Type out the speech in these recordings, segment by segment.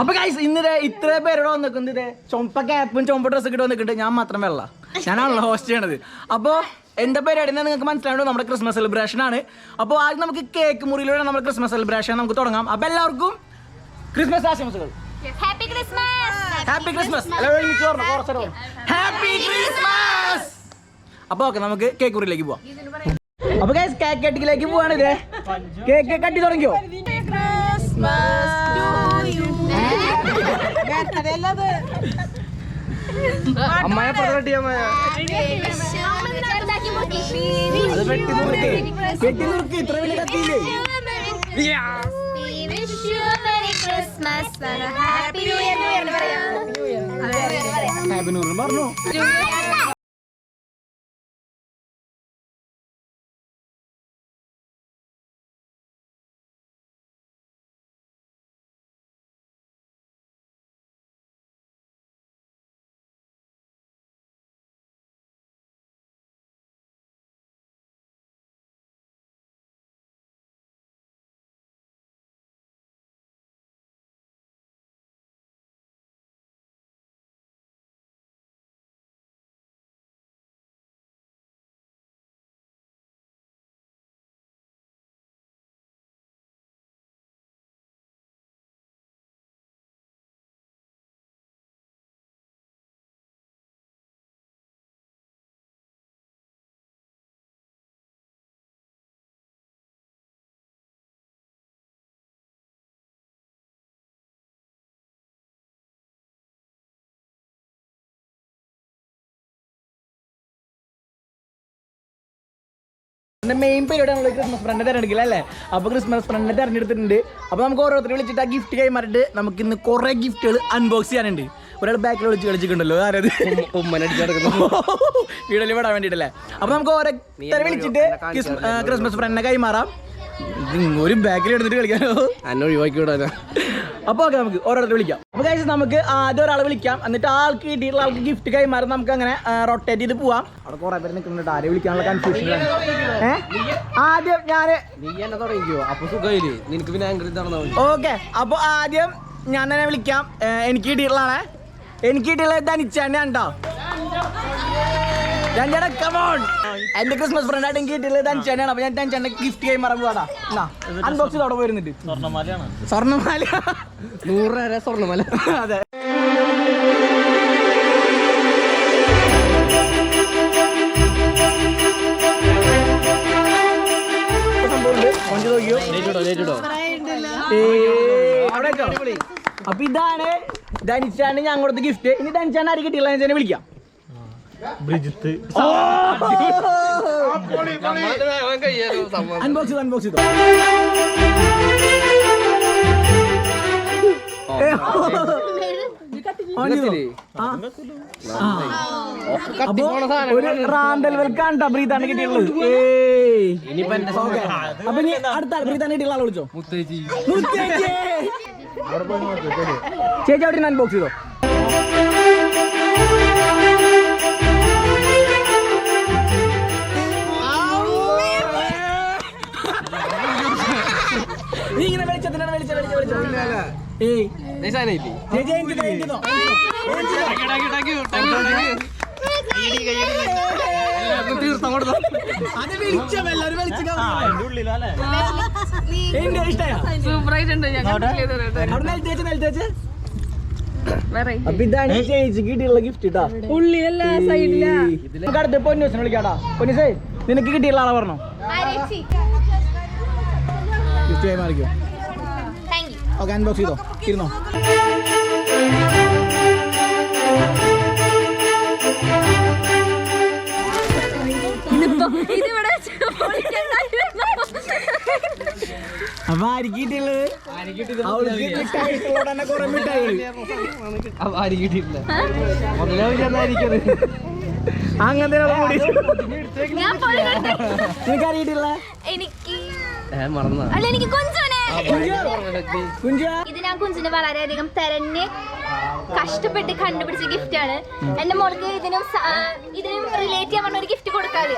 അപ്പൊ ഗൈസ് ഇന്ന് ഇത്ര പേരോട് വന്നിട്ടുണ്ട് ഇത്? ചൊമ്പ ക്യാപ്പും ചൊമ്പ ഡ്രസ്സ് ഇട്ട് വന്നിട്ടുണ്ട്. ഞാൻ മാത്രം വെള്ള. ഞാനാണല്ലോ ഹോസ്റ്റ് ചെയ്യണത്. അപ്പോൾ എന്റെ പരിപാടി എന്ന് നിങ്ങൾക്ക് മനസ്സിലാവുന്നത് നമ്മുടെ ക്രിസ്മസ് സെലിബ്രേഷൻ ആണ്. അപ്പോൾ ആദ്യം നമുക്ക് കേക്ക് മുറിയിലൂടെ നമ്മുടെ ക്രിസ്മസ് സെലിബ്രേഷൻ നമുക്ക് തുടങ്ങാം. അപ്പൊ എല്ലാവർക്കും ക്രിസ്മസ് ആശംസകൾ. Happy Christmas happy Christmas happy Christmas അപ്പൊ ഓക്കെ നമുക്ക് കേക്ക് മുറിയിലേക്ക് പോവാം. അപ്പൊ ഗൈസ് കേക്ക് കട്ടിലേക്ക് പോവാണ് ഇതേ. കേക്ക് കട്ടി തുടങ്ങിയോ? അമ്മായ പറഞ്ഞിട്ട് അമ്മായ അത് വെട്ടി നുറുക്ക്. വെട്ടി നുറുക്ക്. ഇത്ര വലിയ കത്തിയില്ലേ? ക്രിസ്മസ് ഹാപ്പി ന്യൂ ഇയർ പറഞ്ഞു എന്റെ മെയിൻ പരിപാടിയാണല്ലോ ക്രിസ്മസ് ഫ്രണ്ട് തിരഞ്ഞെടുക്കില്ല അല്ലേ? അപ്പൊ ക്രിസ്മസ് ഫ്രണ്ട് തിരഞ്ഞെടുത്തിട്ടുണ്ട്. അപ്പൊ നമുക്ക് ഓരോരുത്തർ വിളിച്ചിട്ട് ആ ഗിഫ്റ്റ് കൈമാറിട്ട് നമുക്ക് ഇന്ന് കുറെ ഗിഫ്റ്റുകൾ അൺബോക്സ് ചെയ്യാനുണ്ട്. ഒരാൾ ബാക്കിൽ വിളിച്ച് കളിച്ചിട്ടുണ്ടല്ലോ ആരത് വീഡിയോയിൽ വിടാൻ വേണ്ടിട്ടല്ലേ അപ്പൊ നമുക്ക് ഓരോരുത്തരെ വിളിച്ചിട്ട് ക്രിസ്മസ് ഫ്രണ്ടിനെ കൈമാറാം. ഒരു ബാക്കിൽ എടുത്തിട്ട് കളിക്കാനോ? അന്നെ ഒഴിവാക്കി വിടാനാ അപ്പൊ ഓക്കെ നമുക്ക് ഓരോരുത്തർ വിളിക്കാം. അപ്പൊ കഴിച്ച് നമുക്ക് ആദ്യം ഒരാൾ വിളിക്കാം. എന്നിട്ട് ആൾക്ക് കിട്ടിയിട്ടുള്ള ആൾക്ക് ഗിഫ്റ്റ് കൈമാറി നമുക്ക് അങ്ങനെ റൊട്ടേറ്റ് ചെയ്ത് പോവാം. അവിടെ കുറെ പേര് നിൽക്കുന്നുണ്ട്. ആരെ വിളിക്കാനുള്ള കൺഫ്യൂഷൻ ഏഹ് ആദ്യം മതി. ഓക്കെ അപ്പൊ ആദ്യം ഞാൻ തന്നെ വിളിക്കാം. എനിക്ക് കിട്ടിയിട്ടുള്ളതാണ് എനിക്ക് കിട്ടിയിട്ടുള്ള ധനിച്ചാണ് കേട്ടോ രണ്ടേടാ കമോൺ എന്റെ ക്രിസ്മസ് ഫ്രണ്ട് ആയിട്ട് എനിക്ക് ഞാൻ ധനിച്ചാണ് അപ്പൊ ഞാൻ ചെന്നൈ ഗിഫ്റ്റ് ചെയ്യാൻ എന്നാ അൺബോക്സ് അവിടെ പോയിരുന്നിട്ട്. സ്വർണമാല. നൂറ് രൂപ സ്വർണമല. അതെ. അപ്പൊ ഇതാണ് ധനിച്ചാണ് ഞാൻ കൊടുത്ത ഗിഫ്റ്റ് ഇനി ധനിച്ചാണ് ആര് കിട്ടിയില്ല? ഞാൻ വിളിക്കാം. അൺബോക്സ് അൺബോക്സ് ചെയ്തോ on ചെയ്തോ? ഒരു റാന്തൽ വെൽക്കാണ്ടാ ബ്രീത്താണ് കിട്ടിയുള്ളത് ഏയ്. ഇനിയിപ്പോ എന്റെ ഓക്കെ. അപ്പൊ ഇനി അടുത്ത ആൾ ബ്രീത്താണ് കിട്ടിയുള്ള ആളെ വിളിച്ചോ? മുത്തേച്ചി. ചേച്ചി അവിടെ അൺബോക്സ് ചെയ്തോ? സൂപ്പറായിട്ടുണ്ട് ഞാൻ അപ്പൊ ഇതാണ് കിട്ടിയുള്ള ഗിഫ്റ്റ് നമുക്ക് അടുത്ത് പൊന്നൂസിനെ വിളിക്കാടാ പൊന്നൂസേ നിനക്ക് കിട്ടിയുള്ള ആളെ പറഞ്ഞോ? ഗിഫ്റ്റ് കൈമാറിക്കോ ഓക്കെ അൺബോക്സ് ചെയ്തോ? ഇരുന്നോ. അപ്പൊ ഞാൻ പൊളി കണ്ടു. എനിക്ക് ഏ മറന്നാ അല്ല എനിക്ക് കുഞ്ചുനെ കുഞ്ച ഇത് കുഞ്ചിന് വളരെയധികം തെരഞ്ഞ് കഷ്ടപ്പെട്ട് കണ്ടുപിടിച്ച ഗിഫ്റ്റ് ആണ്. എന്റെ മോൾക്ക് ഇതിനും ഇതിനും റിലേറ്റ് ചെയ്യാൻ ഒരു ഗിഫ്റ്റ് കൊടുക്കാൽ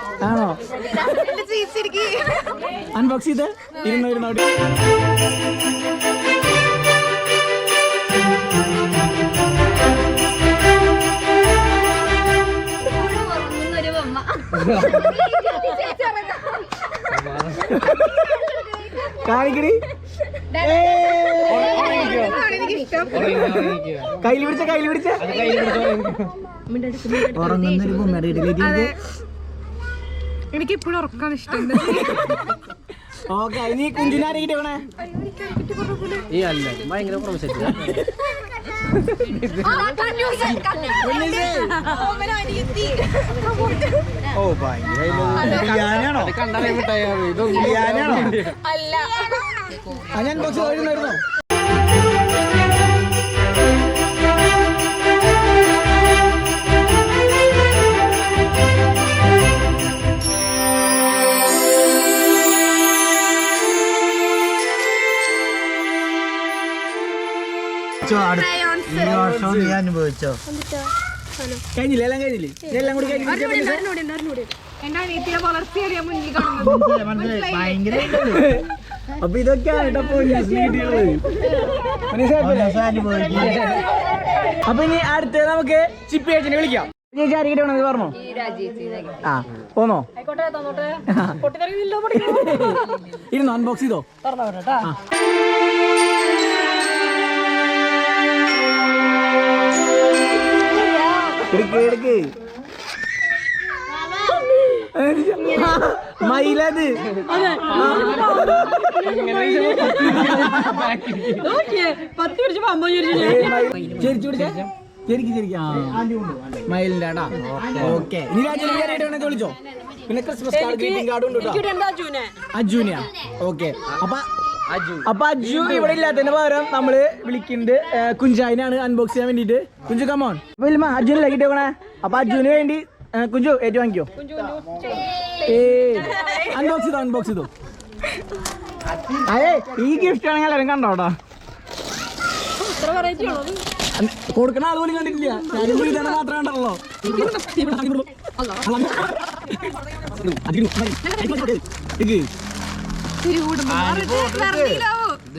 അൺബോക്സ് കാണിക്കടി. കയ്യിൽ പിടിച്ച കയ്യിൽ പിടിച്ച ഉറങ്ങുന്നൊരു എനിക്ക് ഇപ്പോഴും ഉറക്കാൻ ഇഷ്ടം ഓക്കെ വേണേ ഈ അല്ല. ഭയങ്കര ഓ ഭയങ്കര ഇതൊന്നും ആ ഞാൻ ബോക്സ് വരുന്നായിരുന്നോ കഴിഞ്ഞില്ല എല്ലാം കഴിഞ്ഞില്ലേ എല്ലാം കൂടി കഴിഞ്ഞില്ല എന്റെ അനിയത്തിയെ വളർത്തിയാണ് മുന്നിൽ കാണുന്നത് അപ്പൊ ഇതൊക്കെയാണ് കേട്ടോ പോലീസ് വീഡിയോകൾ. അപ്പൊ ഇനി അടുത്ത് നമുക്ക് ചിപ്പി ചേച്ചിനെ വിളിക്കാം. ചേച്ചി ആരെങ്കിലും വേണമെന്ന് പറഞ്ഞോ? ആ പോന്നോ? ഇരുന്ന് അൺബോക്സ് ചെയ്തോ? ആ. എടുക്ക് എടുക്ക്. മയിലത് പത്ത് പിടിച്ച് പമ്പോ ചെരിച്ചു പിടിച്ചേ? ചെരിക്ക് ചെരിക്ക് ആ. മയിലിന്റെ ആടാ ഓക്കെ. ഇനി രാജ്യം വിളിച്ചോ? പിന്നെ ക്രിസ്മസ് കാർഡ് ഗ്രീറ്റിംഗ് കാർഡ് ഉണ്ട്? അജുനിയ ഓക്കെ. അപ്പൊ അപ്പൊ അജു ഇവിടെ ഇല്ലാത്തതിന് പകരം നമ്മൾ വിളിക്കുന്നത് കുഞ്ചായിനാണ് അൺബോക്സ് ചെയ്യാൻ വേണ്ടിട്ട് കുഞ്ചു കമോൺ വിൽമ അജുനിലേക്ക് ഇട്ടേക്കണേ അപ്പൊ അജുവിന് വേണ്ടി കുഞ്ചു ഏറ്റു വാങ്ങിക്കോ അൺബോക്സ് ചെയ്തോ അൺബോക്സ് ചെയ്തോ? അതെ ഈ ഗിഫ്റ്റ് ആണെങ്കിൽ എല്ലാവരും കണ്ടോടാ കൊടുക്കണ അതുപോലെ പോലും കണ്ടിട്ടില്ല. ഞാനും കൂടി ഇതാണ് മാത്രമേ കണ്ടല്ലോ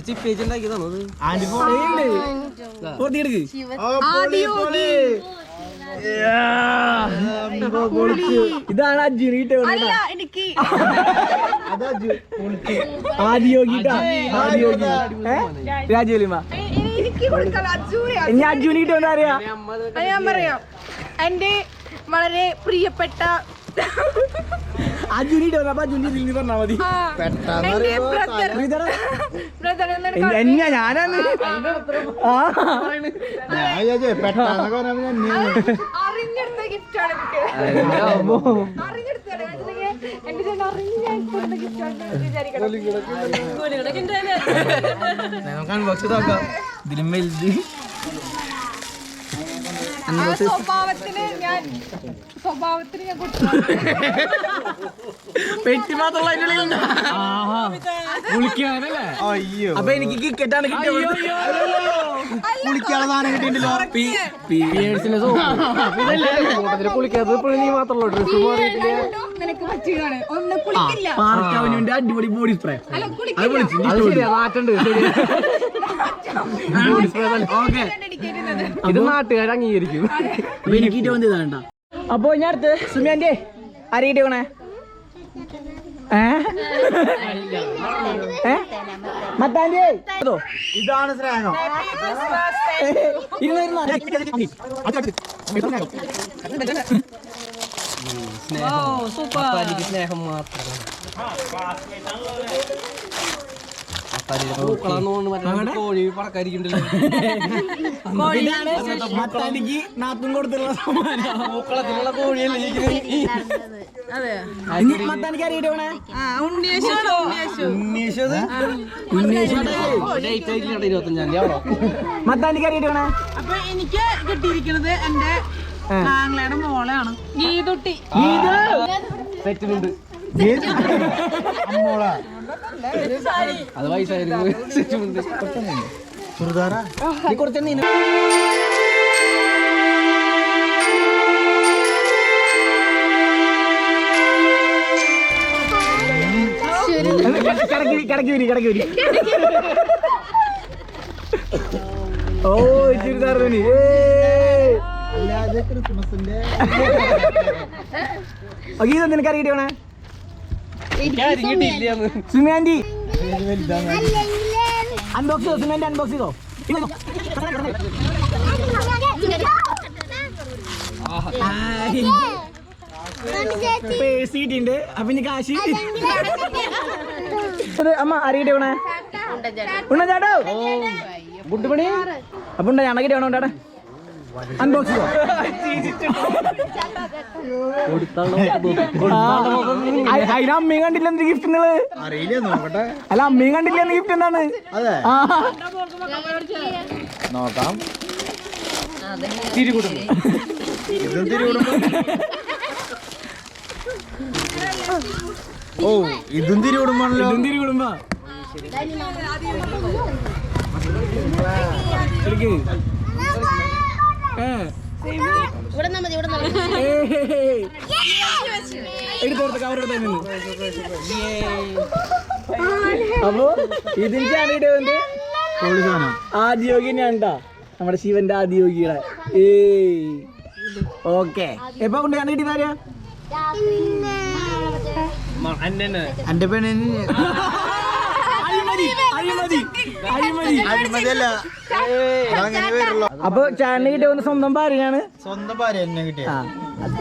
ചിപ്പേജ് ഉണ്ടാക്കിയതാണോ പൊട്ടിയെടുക്ക് ഇതാണ് അജു കിട്ടുക എനിക്ക് ആദിയോഗി? രാജുലിമ. അറിയാ ഞാൻ പറയാം. എന്റെ വളരെ പ്രിയപ്പെട്ട അജുനിട്ട് അപ്പൊ അജുന് ഇതിൽ പറഞ്ഞാ മതി. എന്നാ ഞാനാണ്. ആ അറിഞ്ഞെടുത്ത ഗിഫ്റ്റ് ആണ് എനിക്ക്. അറിഞ്ഞെടുത്തതാണ്. എന്റെ ചേട്ടൻ അറിഞ്ഞെടുത്ത ഗിഫ്റ്റ് ആണ് വിചാരിക്കണം. നമുക്ക് അൺബോക്സ് നോക്കാം. ഇതിലും വലുത്. പെട്ടി മാത്രമുള്ള അതിന്റെ ഉള്ളിലുണ്ട് കുളിക്കാനല്ലേ അപ്പൊ എനിക്ക് കൂട്ടത്തിൽ കുളിക്കാത്തത് ഇപ്പോഴും നീ മാത്രമല്ലോ ഡ്രസ് മാറിയിട്ടില്ല? അടിപൊളി ബോഡി സ്പ്രേ അല്ല അത് വിളിച്ചു അത് ശരിയാ നാട്ടുണ്ട് ഓക്കെ. ഡെഡിക്കേറ്റ് ചെയ്യുന്നത് ഇത് നാട്ടുകാർ അംഗീകരിക്കും. എനിക്ക് ഇതാണ്ട അപ്പൊ ഞാൻ അടുത്ത് സുമിയാന്റെ ആരെയിട്ട് ഇതാണ് സ്നേഹം. സ്നേഹം. മാത്രം അപ്പാലിയുടെ പൂക്കളാന്ന് തോന്നുന്നു മറ്റേ കോഴി പറക്കാതിരിക്കണ്ടല്ലോ ഇതാണ് മത്താനിക്ക് നാത്തും കൊടുത്തുള്ള സമ്മാനം. പൂക്കളത്തിലുള്ള കോഴിയല്ലേ മത്താനിക്ക് ആവണം മത്താനിക്ക് ആരെയിട്ട് വേണേ അപ്പൊ എനിക്ക് കിട്ടിയിരിക്കുന്നത് എന്റെ ആംഗ്ലയുടെ മോളാണ് ഗീതുട്ടി സെറ്റിലുണ്ട് അത് വയസ്സായിരുന്നു ചുരിദാറാ നീ കിടക്കി കിടക്കി വരി കിടക്കി വരി ഓ ചുരിദാർ തുണി അല്ലാതെ ക്രിസ്മസിന്റെ ഓക്കെ ഇത് അൺബോക്സ് ചെയ്തോ അൺബോക്സ് ചെയ്തോ പേഴ്സിട്ടുണ്ട് അപ്പൊ ഇനി കാശി. അമ്മ അറിയട്ടെ ഉണേ ഉണ്ണ ചേട്ടോ. ബുട്ടുപണി അപ്പൊ ഉണ്ട ഞാണക്കിട്ട് വേണോ ഉണ്ടാടെ അൺബോക്സ് അതിന് അമ്മയും കണ്ടില്ല എന്ത് ഗിഫ്റ്റ് നിങ്ങൾ അല്ല അമ്മയും കണ്ടില്ല എന്ത് ഗിഫ്റ്റ് എന്താണ് നോക്കാം ഓ ഇതും തിരി കുടുംബാണല്ലോ ഇതും തിരി കുടുംബ എടുക്ക് ഏ ഇവിടെ മതി ഇവിടെ മതി എടുത്തോർത്ത് കവർ എടുത്ത് നിന്ന്. അപ്പൊ ഇതിന് ചാനലിട്ട് വന്ന് പൊളി സാധനം ആദിയോഗി നമ്മുടെ ശിവന്റെ ആദ്യോഗിയുടെ ഏയ്. ഓക്കെ. എപ്പോ കൊണ്ട് ഞാൻ കിട്ടിയതാരാ എന്റെ പെണ്ണിന് അഴിമതി അഴിമതി അഴിമതി അഴിമതിയല്ല അങ്ങനെ വരുള്ളൂ അപ്പൊ ചാനൽ കിട്ടിയ വന്ന് സ്വന്തം ഭാര്യയാണ്? സ്വന്തം ഭാര്യ എന്നെ കിട്ടിയ.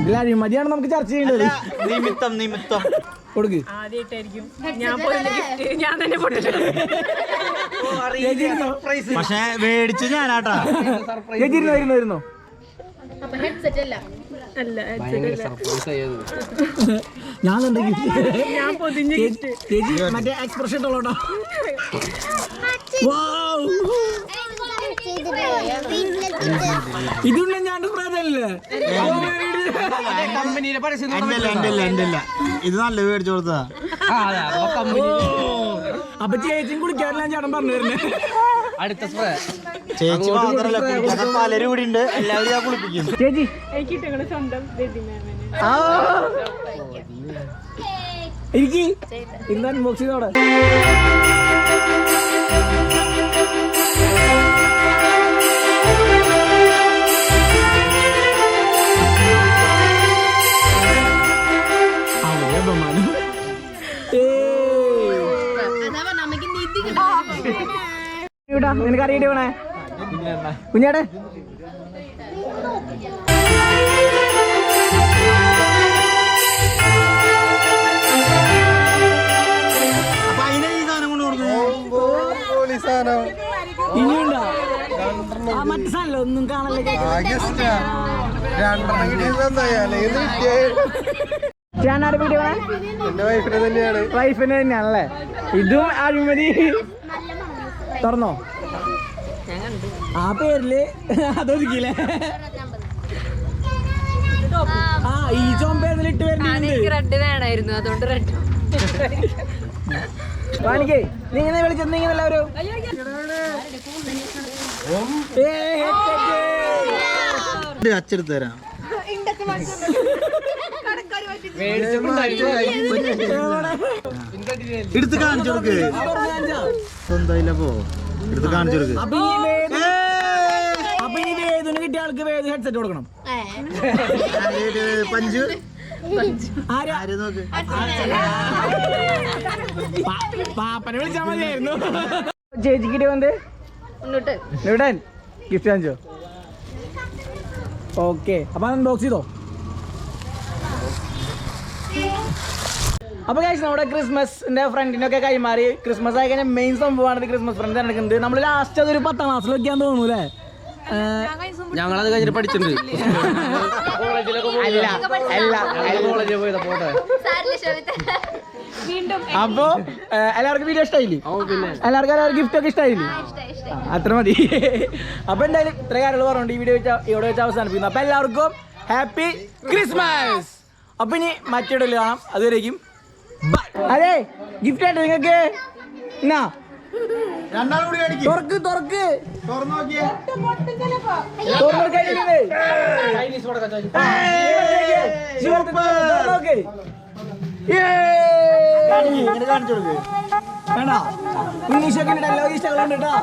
ഇതിൽ അഴിമതിയാണ് നമുക്ക് ചർച്ച ചെയ്യേണ്ടത് നിമിത്തം നിമിത്തം. കൊടുക്ക്? പക്ഷെ മേടിച്ചു ഞാനാട്ടാ. ചേച്ചിരുന്നോ ഇരുന്നോ ഇരുന്നോ? ഞാൻ കണ്ട ഗിഫ്റ്റ് ചേച്ചി മറ്റേ എക്സ്പ്രഷൻ ഉള്ളോട്ടോ ഇതുണ്ട് ഞാൻ പ്രാതല്ലേ കമ്പനിയിലെ പരസ്യം ഇത് നല്ല മേടിച്ചു കൊടുത്തതാ. അപ്പൊ ചേച്ചിയും കുടിക്കാറില്ല ചേട്ടൻ പറഞ്ഞു തരുന്നേ. അടുത്ത സ്പ്രേ ചേച്ചി മാത്രല്ല കുളിക്കാൻ പലരും ഇവിടെ ഉണ്ട്. എല്ലാവരും ഞാൻ കുളിപ്പിക്കും. ചേച്ചി. എനിക്ക് അൺബോക്സ് ചെയ്തോടെ. അവിടെ ബഹുമാനം. ഏയ്. ഇവിടാ, നിനക്ക് അറിയിട്ട് വേണേ കുഞ്ഞേടെ ഇനിയുണ്ടോ? മറ്റു ഒന്നും കാണല്ലേ വൈഫിന് തന്നെയാണല്ലേ? ഇതും അഴിമതി. തുറന്നോ? ആ പേരിൽ അതൊരുക്കില്ലേ ആ ഈ ചോമ്പേരിൽ ഇട്ട് വരുന്നുണ്ട് റെഡ് വേണമായിരുന്നു അതുകൊണ്ട് റെഡ് വാണിക്കേ നീ ഇങ്ങനെ വിളിച്ചത് നീ ഇങ്ങനെ എല്ലാവരും? ഏയ്, headset. അച്ചെടുത്ത് തരാം. എടുത്ത് കാണിച്ചു കൊടുക്ക്. സ്വന്തം പോ എടുത്ത് കാണിച്ചു കൊടുക്ക്. അപ്പൊ ഈ വേദന കിട്ടിയ ആൾക്ക് വേദ ഹെഡ്സെറ്റ് കൊടുക്കണം. പഞ്ചു. ആരാ? നോക്ക്? പാ- പാപ്പനെ വിളിച്ചാ മതിയായിരുന്നു. ചേച്ചിക്കിട്ട് വന്ന് ഇവിടെ ഗിഫ്റ്റ് കാണിച്ചോ ഓക്കെ. അപ്പൊ അൺബോക്സ് ചെയ്തോ? അപ്പൊ കഴിച്ച് നമ്മുടെ ക്രിസ്മസിന്റെ ഫ്രണ്ടിനൊക്കെ കൈമാറി. ക്രിസ്മസ് ആയി കഴിഞ്ഞാൽ മെയിൻ സംഭവമാണ് ക്രിസ്മസ് ഫ്രണ്ട് നടക്കുന്നത്. നമ്മൾ ലാസ്റ്റ് അതൊരു പത്താം ക്ലാസ്സിലൊക്കെയാന്ന് തോന്നുന്നു അല്ലേ? ഞങ്ങളത് കഴിഞ്ഞിട്ട് പഠിച്ചിട്ടുണ്ട്. അല്ല അല്ല കോളേജിൽ പോയതാ പോട്ടെ. അപ്പൊ എല്ലാവർക്കും വീഡിയോ ഇഷ്ടമായില്ലേ എല്ലാവർക്കും എല്ലാവർക്കും ഗിഫ്റ്റ് ഒക്കെ ഇഷ്ടമായില്ലേ അത്ര മതി. അപ്പൊ എന്തായാലും ഇത്ര കാര്യങ്ങൾ പറഞ്ഞുണ്ട് ഈ വീഡിയോ വെച്ച് ഇവിടെ വെച്ച് അവസാനിപ്പിക്കുന്നു. അപ്പൊ എല്ലാവർക്കും ഹാപ്പി ക്രിസ്മസ് അപ്പൊ ഇനി മറ്റൊരു കാണാം. അതുവരേക്കും. അതെ ഗിഫ്റ്റ് ആയിട്ട് നിങ്ങൾക്ക് എന്നാ? തുറക്ക് തുറക്ക്. കാണിച്ചു കൊടുക്ക്. വേണ്ട. ഉണ്ട് ഡയലോഗ് ഇഷ്ടങ്ങളുണ്ട് കേട്ടോ.